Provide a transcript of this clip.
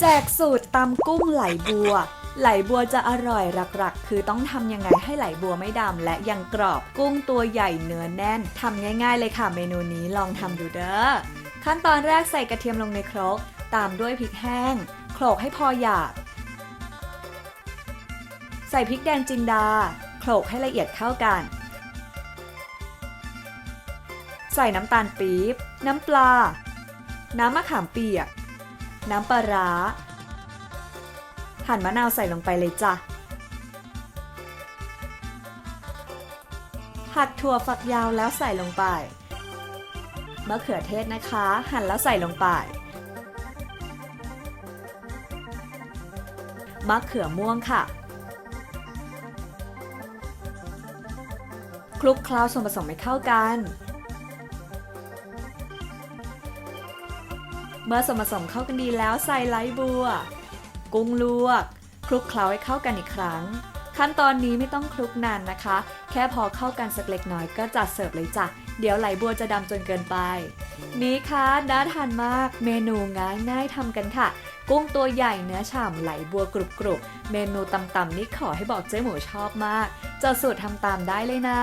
แจกสูตรตำกุ้งไหลบัว ไหลบัวจะอร่อยหลักๆ คือต้องทำยังไงให้ไหลบัวไม่ดำและยังกรอบกุ้งตัวใหญ่เนื้อแน่นทำง่าย ๆ เลยค่ะเมนูนี้ลองทำดูเด้อขั้นตอนแรกใส่กระเทียมลงในครก ตามด้วยพริกแห้งโขลกให้พอหยาบใส่พริกแดงจินดาโขลกให้ละเอียดเข้ากัน ใส่น้ำตาลปี๊บ น้ำปลา น้ำมะขามเปียก น้ำปลาร้า หั่นมะนาวใส่ลงไปเลยจ้ะหักถั่วฝักยาวแล้วใส่ลงไป มะเขือเทศนะคะ หั่นแล้วใส่ลงไป มะเขือม่วงค่ะ คลุกเคล้าส่วนผสมให้เข้ากัน เมื่อส่วนผสมเข้ากันดีแล้วใส่ไลบัว กุ้งลวก คลุกเคล้าให้เข้ากันอีกครั้ง ขั้นตอนนี้ไม่ต้องคลุกนานนะคะ แค่พอเข้ากันสักเล็กน้อยก็จัดเสิร์ฟเลยจ้ะเดี๋ยวไหลบัวจะดำจนเกินไป นี่ค่ะน่าทานมาก เมนูง่ายง่ายทำกันค่ะ กุ้งตัวใหญ่เนื้อฉ่ำไหลบัวกรุบกรุบเมนูตำๆนี่ขอให้บอกเจ๊หมูชอบมากจดสูตรทำตามได้เลยนะ